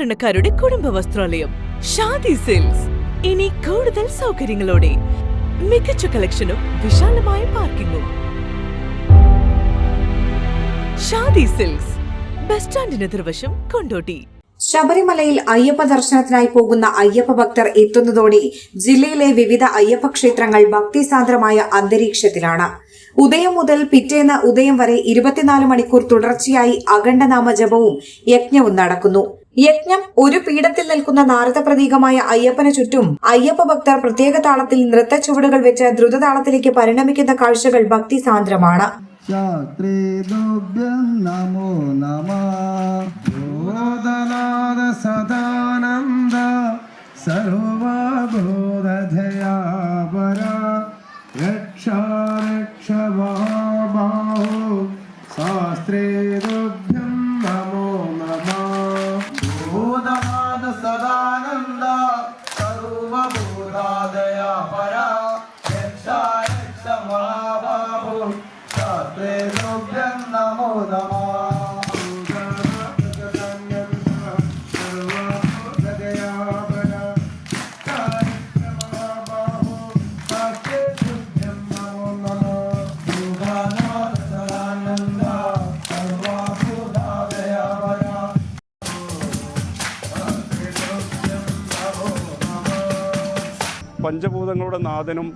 സാധാരണക്കാരുടെ കുടുംബ വസ്ത്രാലയം ഷാദി സെയിൽസ് ഇനി കൂടുതൽ സൗകര്യങ്ങളോടെ മികച്ച കളക്ഷനും വിശാലമായ പാർക്കിങ്ങും. ഷാദി സിൽക്സ് ബസ് സ്റ്റാൻഡിന് എതിർവശം കൊണ്ടോട്ടി. ശബരിമലയിൽ അയ്യപ്പ ദർശനത്തിനായി പോകുന്ന അയ്യപ്പ ഭക്തർ എത്തുന്നതോടെ ജില്ലയിലെ വിവിധ അയ്യപ്പ ക്ഷേത്രങ്ങൾ ഭക്തിസാന്ദ്രമായ അന്തരീക്ഷത്തിലാണ്. ഉദയം മുതൽ പിറ്റേന്ന് ഉദയം വരെ ഇരുപത്തിനാല് മണിക്കൂർ തുടർച്ചയായി അഖണ്ഡനാമ ജപവും യജ്ഞവും നടക്കുന്നു. യജ്ഞം ഒരു പീഠത്തിൽ നിൽക്കുന്ന നാരദ പ്രതീകമായ അയ്യപ്പന ചുറ്റും അയ്യപ്പ ഭക്തർ പ്രത്യേക താളത്തിൽ നൃത്ത ചുവടുകൾ വെച്ച് ദ്രുതതാളത്തിലേക്ക് പരിണമിക്കുന്ന കാഴ്ചകൾ ഭക്തി സാന്ദ്രമാണ്. സദാനന്ദ. സർവബോധയാപര രക്ഷ ശാസ്ത്രേ പഞ്ചഭൂതങ്ങളുടെ നാഥനും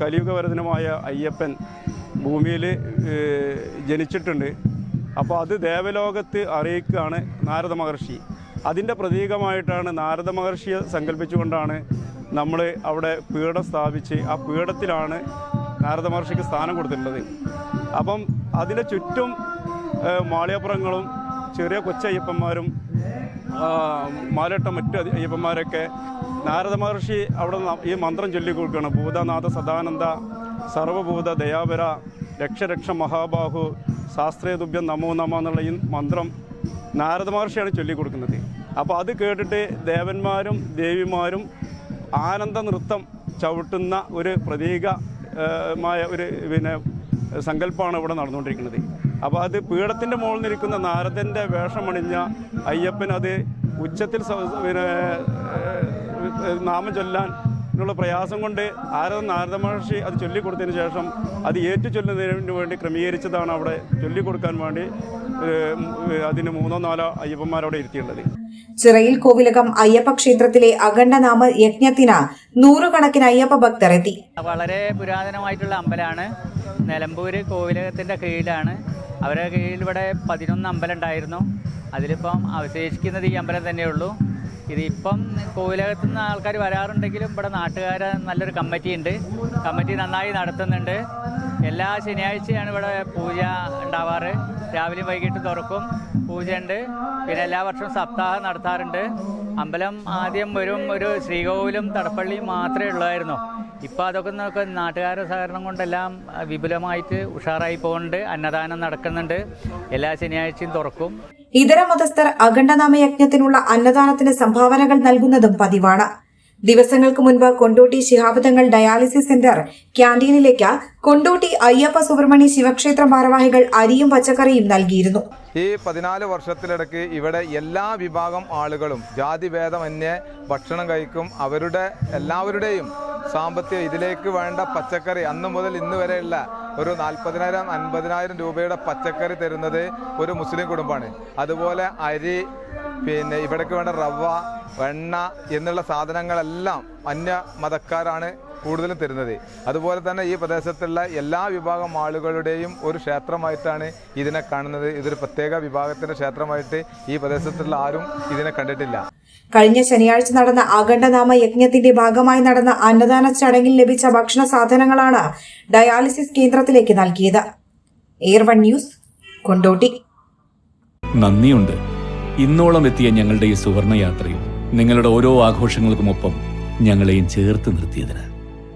കലിയുഗവരതനുമായ അയ്യപ്പൻ ഭൂമിയിൽ ജനിച്ചിട്ടുണ്ട്. അപ്പോൾ അത് ദേവലോകത്ത് അറിയിക്കുകയാണ് നാരദ മഹർഷി. അതിന്റെ പ്രതീകമായിട്ടാണ് നാരദ മഹർഷിയെ സങ്കല്പിച്ചുകൊണ്ടാണ് നമ്മൾ അവിടെ പീഠം സ്ഥാപിച്ച് ആ പീഠത്തിലാണ് നാരദ മഹർഷിക്ക് സ്ഥാനം കൊടുത്തിട്ടുള്ളത്. അപ്പം അതിന്റെ ചുറ്റും മാളിയപ്പുറങ്ങളും ചെറിയ കൊച്ചയ്യപ്പന്മാരും മാലട്ട മറ്റു അയ്യപ്പന്മാരൊക്കെ നാരദ മഹർഷി അവിടെ ഈ മന്ത്രം ചൊല്ലിക്കൊടുക്കുകയാണ്. ഭൂതനാഥ സദാനന്ദ സർവഭൂത ദയാപര രക്ഷ രക്ഷ മഹാബാഹു ശാസ്ത്രീയതുഭ്യം നമോ നമ എന്നുള്ള ഈ മന്ത്രം നാരദ മഹർഷിയാണ് ചൊല്ലിക്കൊടുക്കുന്നത്. അപ്പോൾ അത് കേട്ടിട്ട് ദേവന്മാരും ദേവിമാരും ആനന്ദ നൃത്തം ചവിട്ടുന്ന ഒരു പ്രതീകമായ ഒരു പിന്നെ സങ്കല്പമാണ് ഇവിടെ നടന്നുകൊണ്ടിരിക്കുന്നത്. അപ്പോൾ അത് പീഠത്തിന്റെ മുകളിൽ നിൽക്കുന്ന നാരദന്റെ വേഷമണിഞ്ഞ അയ്യപ്പൻ അത് ഉച്ചത്തിൽ പിന്നെ നാമം ചൊല്ലാൻ ഉള്ള പ്രയാസം കൊണ്ട് ആരത നാരദ മഹർഷി അത് ചൊല്ലിക്കൊടുത്തതിന് ശേഷം അത് ഏറ്റു ചൊല്ലുന്നതിന് വേണ്ടി ക്രമീകരിച്ചതാണ് അവിടെ ചൊല്ലിക്കൊടുക്കാൻ വേണ്ടി അതിന് മൂന്നോ നാലോ അയ്യപ്പന്മാരവിടെ ഇരുത്തിയുള്ളത്. ചിറയിൽ കോവിലകം അയ്യപ്പ ക്ഷേത്രത്തിലെ അഖണ്ഡനാമ യജ്ഞത്തിന് നൂറുകണക്കിന് അയ്യപ്പ ഭക്തർ എത്തി. വളരെ പുരാതനമായിട്ടുള്ള അമ്പലമാണ് നിലമ്പൂര് കോവിലകത്തിന്റെ കീഴിലാണ്. അവരുടെ കീഴിൽ ഇവിടെ പതിനൊന്ന് അമ്പലം ഉണ്ടായിരുന്നു. അതിലിപ്പം അവശേഷിക്കുന്നത് ഈ അമ്പലം തന്നെയുള്ളൂ. ഇതിപ്പം കോവിലകത്തു നിന്ന് ആൾക്കാർ വരാറുണ്ടെങ്കിലും ഇവിടെ നാട്ടുകാർ നല്ലൊരു കമ്മിറ്റി ഉണ്ട്. കമ്മിറ്റി നന്നായി നടത്തുന്നുണ്ട്. എല്ലാ ശനിയാഴ്ചയാണ് ഇവിടെ പൂജ ഉണ്ടാവാറ്. രാവിലെ വൈകിട്ട് തുറക്കും പൂജയുണ്ട്. പിന്നെ എല്ലാ വർഷവും സപ്താഹം നടത്താറുണ്ട്. അമ്പലം ആദ്യം വരും ഒരു ശ്രീകോവിലും തടപ്പള്ളിയും മാത്രമേ ഉള്ളായിരുന്നു. ഇപ്പോൾ അതൊക്കെ നോക്കുക നാട്ടുകാരുടെ സഹകരണം കൊണ്ടെല്ലാം വിപുലമായിട്ട് ഉഷാറായി പോകുന്നുണ്ട്. അന്നദാനം നടക്കുന്നുണ്ട്. എല്ലാ ശനിയാഴ്ചയും തുറക്കും. ഇതര മതസ്ഥർ അഖണ്ഡനാമ യജ്ഞത്തിനുള്ള അന്നദാനത്തിന് സംഭാവനകൾ നൽകുന്നതും പതിവാണ്. ദിവസങ്ങൾക്ക് മുൻപ് കൊണ്ടോട്ടി ശിഹാബദങ്ങൾ ഡയാലിസിസ് സെന്റർ ക്യാന്റീനിലേക്ക് കൊണ്ടോട്ടി അയ്യപ്പ സുബ്രഹ്മണ്യ ശിവക്ഷേത്ര ഭാരവാഹികൾ അരിയും പച്ചക്കറിയും നൽകിയിരുന്നു. ഈ പതിനാല് വർഷത്തിലിടയ്ക്ക് ഇവിടെ എല്ലാ വിഭാഗം ആളുകളും ജാതിഭേദമന്യേ ഭക്ഷണം കഴിക്കും. അവരുടെ എല്ലാവരുടെയും സാമ്പത്തിക ഇതിലേക്ക് വേണ്ട പച്ചക്കറി അന്ന് മുതൽ ഇന്ന് വരെയുള്ള ഒരു നാൽപ്പതിനായിരം അൻപതിനായിരം രൂപയുടെ പച്ചക്കറി തരുന്നത് ഒരു മുസ്ലിം കുടുംബമാണ്. അതുപോലെ അരി പിന്നെ ഇവിടേക്ക് വേണ്ട റവ വെണ്ണ എന്നുള്ള സാധനങ്ങളെല്ലാം അന്യ മതക്കാരാണ് കൂടുതലും തരുന്നത്. അതുപോലെ തന്നെ ഈ പ്രദേശത്തുള്ള എല്ലാ വിഭാഗം ആളുകളുടെയും ഒരു ക്ഷേത്രമായിട്ടാണ് ഇതിനെ കാണുന്നത്. ഇതൊരു പ്രത്യേക വിഭാഗത്തിന്റെ ക്ഷേത്രമായിട്ട് ഈ പ്രദേശത്തുള്ള ആരും ഇതിനെ കണ്ടിട്ടില്ല. കഴിഞ്ഞ ശനിയാഴ്ച നടന്ന അഖണ്ഡനാമ യജ്ഞത്തിന്റെ ഭാഗമായി നടന്ന അന്നദാന ചടങ്ങിൽ ലഭിച്ച ഭക്ഷണ സാധനങ്ങളാണ് ഡയാലിസിസ് കേന്ദ്രത്തിലേക്ക് നൽകിയത്. Air one news Kondotty. നന്ദിയുണ്ട്. ഇന്നോളം എത്തിയ ഞങ്ങളുടെ ഈ സുവർണയാത്രയിൽ നിങ്ങളുടെ ഓരോ ആഘോഷങ്ങൾക്കുമൊപ്പം ഞങ്ങളെയും ചേർത്ത് നിർത്തിയതിന്.